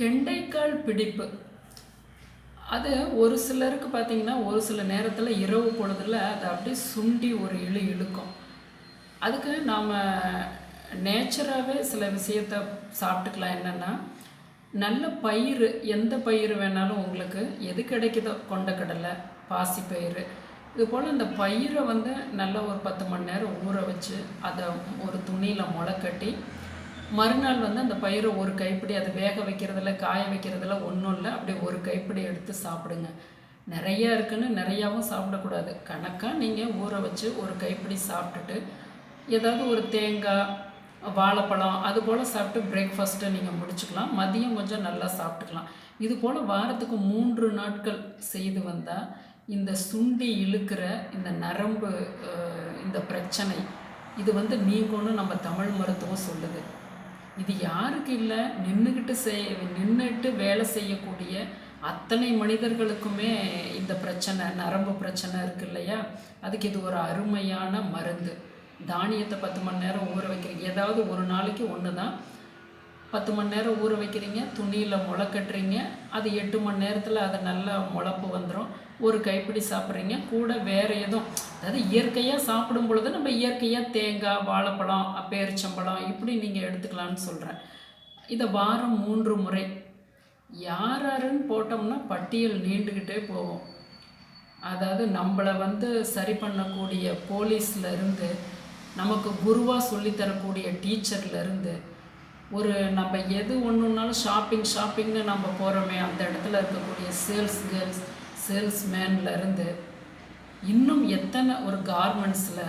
கெண்டைக்கால் பிடிப்பு. அது ஒரு சிலருக்கு பார்த்தீங்கன்னா ஒரு சில நேரத்தில் இரவு பொழுதில் அது அப்படியே சுண்டி ஒரு இழு இழுக்கும். அதுக்கு நாம் நேச்சராகவே சில விஷயத்த சாப்பிட்டுக்கலாம். என்னென்னா நல்ல பயிர் எந்த பயிர் வேணாலும் உங்களுக்கு எது கிடைக்குதோ கொண்டக்கடலை பாசிப்பயிறு இது போல் இந்த பயிரை வந்து நல்ல ஒரு பத்து மணி நேரம் ஊற வச்சு அதை ஒரு துணியில் முளைக்கட்டி மறுநாள் வந்து அந்த பயிரை ஒரு கைப்பிடி அதை வேக வைக்கிறதுல காய வைக்கிறதுல ஒன்றும் இல்லை. அப்படியே ஒரு கைப்பிடி எடுத்து சாப்பிடுங்க. நிறையா இருக்குன்னு நிறையாவும் சாப்பிடக்கூடாது. கணக்காக நீங்கள் ஊற வச்சு ஒரு கைப்பிடி சாப்பிட்டுட்டு ஏதாவது ஒரு தேங்காய் வாழைப்பழம் அது போல் சாப்பிட்டு பிரேக்ஃபாஸ்ட்டை நீங்கள் முடிச்சுக்கலாம். மதியம் கொஞ்சம் நல்லா சாப்பிட்டுக்கலாம். இது போல் வாரத்துக்கு மூன்று நாட்கள் செய்து வந்தால் இந்த சுண்டி இழுக்கிற இந்த நரம்பு இந்த பிரச்சனை இது வந்து நீங்கன்னு நம்ம தமிழ் மருத்துவம் சொல்லுது. இது யாருக்கு இல்லை? நின்றுக்கிட்டு செய் நின்றுட்டு வேலை செய்யக்கூடிய அத்தனை மனிதர்களுக்குமே இந்த பிரச்சனை நரம்பு பிரச்சனை இருக்கு இல்லையா? அதுக்கு இது ஒரு அருமையான மருந்து. தானியத்தை பத்து மணி நேரம் ஊற வைக்கிறீங்க ஏதாவது ஒரு நாளைக்கு ஒன்று தான் பத்து மணி நேரம் ஊற வைக்கிறீங்க துணியில் முளை கட்டுறீங்க அது எட்டு மணி நேரத்தில் அது நல்லா முளப்பு வந்துடும் ஒரு கைப்பிடி சாப்பிட்றீங்க கூட வேறு எதுவும் அதாவது இயற்கையாக சாப்பிடும் பொழுது நம்ம இயற்கையாக தேங்காய் வாழைப்பழம் பேரிச்சம்பழம் இப்படி நீங்கள் எடுத்துக்கலாம்னு சொல்கிறேன் இதை வாரம் மூன்று முறை. யார் யாருன்னு போட்டோம்னா பட்டியல் நீண்டுக்கிட்டே போகும். அதாவது நம்மளை வந்து சரி பண்ணக்கூடிய போலீஸ்ல இருந்து நமக்கு குருவாக சொல்லித்தரக்கூடிய டீச்சர்லேருந்து இருந்து ஒரு நம்ம எது ஒன்றுனாலும் ஷாப்பிங் ஷாப்பிங்னு நம்ம போகிறோமே அந்த இடத்துல இருக்கக்கூடிய சேல்ஸ் கேர்ள்ஸ் சேல்ஸ்மேன்ல இருந்து இன்னும் எத்தனை ஒரு கார்மெண்ட்ஸில்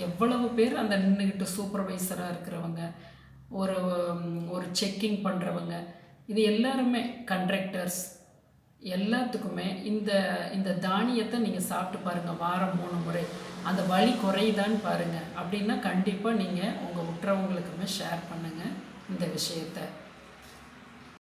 எவ்வளவு பேர் அந்த நின்றுக்கிட்டு சூப்பர்வைசராக இருக்கிறவங்க ஒரு ஒரு செக்கிங் பண்ணுறவங்க இது எல்லாருமே கண்ட்ரக்டர்ஸ் எல்லாத்துக்குமே இந்த இந்த தானியத்தை நீங்கள் சாப்பிட்டு பாருங்கள் வாரம் மூணு முறை. அந்த வலி குறையுதான்னு பாருங்கள் அப்படின்னா கண்டிப்பாக நீங்கள் உங்கள் உற்றவங்களுக்குமே ஷேர் பண்ணுங்கள் இந்த விஷயத்தை